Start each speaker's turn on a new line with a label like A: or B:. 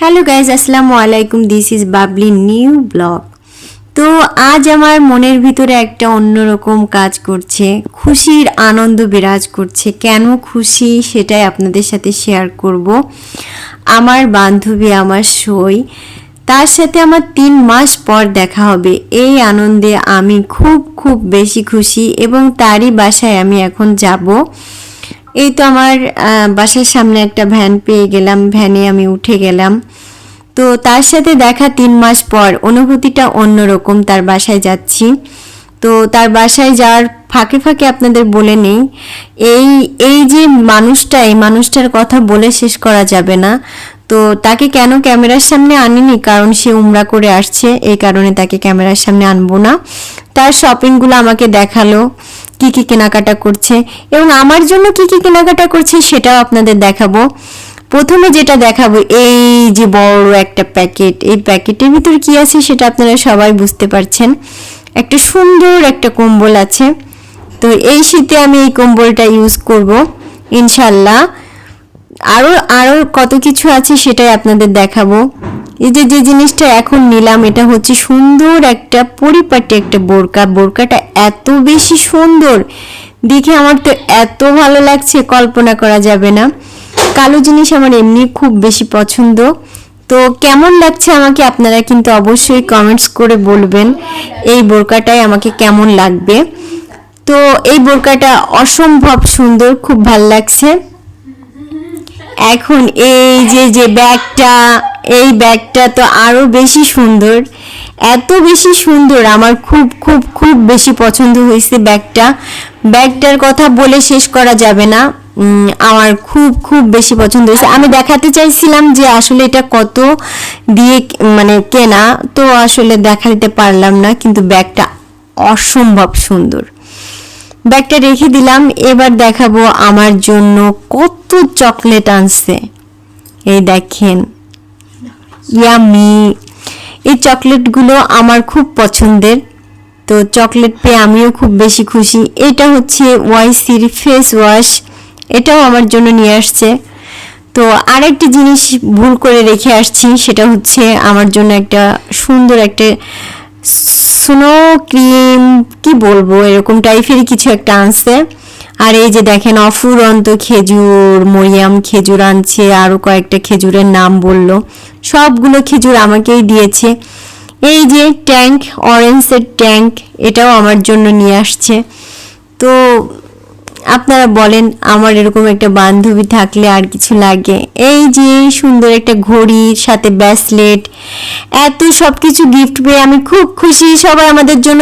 A: Hello guys আসসালামু আলাইকুম this is Babli new blog তো আজ আমার মনের ভিতরে একটা অন্যরকম কাজ করছে। খুশির আনন্দ বিরাজ করছে। কেন খুশি সেটাই আপনাদের সাথে শেয়ার করব। আমার বান্ধবী, আমার সই, তার সাথে আমার তিন মাস পর দেখা হবে। এই আনন্দে আমি খুব খুব বেশি খুশি এবং তারই বাসায় আমি এখন যাব। এই তো আমার বাসার সামনে একটা ভ্যান পেয়ে গেলাম ভ্যানে আমি উঠে গেলাম। তো তার সাথে দেখা তিন মাস পর, অনুভূতিটা অন্যরকম তার বাসায় যাচ্ছি। তো তার বাসায় যাওয়ার ফাঁকে ফাঁকে আপনাদের বলে নেই, এই এই যে মানুষটা, এই মানুষটার কথা বলে শেষ করা যাবে না। তো তাকে কেন ক্যামেরার সামনে আনিনি? কারণ সে উমরা করে আসছে, এই কারণে তাকে ক্যামেরার সামনে আনব না। তার শপিংগুলো আমাকে দেখাল, কি কি কেনাকাটা করছে এবং আমার জন্য কি কি কেনাকাটা করছে সেটাও আপনাদের দেখাবো। প্রথমে যেটা দেখাবো, এই যে বড় একটা প্যাকেট। এই প্যাকেটের ভিতর কি আছে সেটা আপনারা সবাই বুঝতে পারছেন। একটা সুন্দর একটা কম্বল আছে। তো এই শীতে আমি এই কম্বলটা ইউজ করব, ইনশাল্লাহ। আরও আরও কত কিছু আছে সেটাই আপনাদের দেখাবো। এই যে যে জিনিসটা এখন নিলাম, এটা হচ্ছে সুন্দর একটা পরিপাটি একটা বোরকা। বোরকাটা এত বেশি সুন্দর। দেখে আমার তো এত ভালো লাগছে, কল্পনা করা যাবে না। কালো জিনিস আমার এমনি খুব বেশি পছন্দ। তো কেমন লাগছে আমাকে আপনারা কিন্তু অবশ্যই কমেন্টস করে বলবেন, এই বোরকাটাই আমাকে কেমন লাগবে। তো এই বোরকাটা অসম্ভব সুন্দর, খুব ভালো লাগছে। এখন এই যে যে ব্যাগটা, এই ব্যাগটা তো আরও বেশি সুন্দর। এত বেশি সুন্দর, আমার খুব খুব খুব বেশি পছন্দ হয়েছে ব্যাগটা। ব্যাগটার কথা বলে শেষ করা যাবে না। আমার খুব খুব বেশি পছন্দ হয়েছে। আমি দেখাতে চাইছিলাম যে আসলে এটা কত দিয়ে মানে কেনা, তো আসলে দেখা দিতে পারলাম না, কিন্তু ব্যাগটা অসম্ভব সুন্দর। ব্যাগটা রেখে দিলাম, এবার দেখাবো আমার জন্য কত চকলেট আনছে। এই দেখেন ইয়ামি এই চকলেটগুলো আমার খুব পছন্দের, তো চকলেট পেয়ে আমিও খুব বেশি খুশি। এটা হচ্ছে ওয়াইসির ফেস ওয়াশ এটাও আমার জন্য নিয়ে আসছে। তো আরেকটি জিনিস ভুল করে রেখে আসছি, সেটা হচ্ছে আমার জন্য একটা সুন্দর একটা স্নো ক্রিম কি বলব, এরকম টাইপেরই কিছু একটা আনছে। আর এই যে দেখেন, অফুরন্ত খেজুর, মরিয়াম খেজুর আনছে আরও কয়েকটা খেজুরের নাম বলল। সবগুলো খেজুর আমাকেই দিয়েছে। এই যে ট্যাঙ্ক অরেঞ্জের ট্যাঙ্ক, এটাও আমার জন্য নিয়ে আসছে। তো আপনারা বলেন, আমার এরকম একটা বান্ধবী থাকলে আর কিছু লাগে? এই যে সুন্দর একটা ঘড়ির সাথে ব্যাসলেট এত সব কিছু গিফট পেয়ে আমি খুব খুশি। সবাই আমাদের জন্য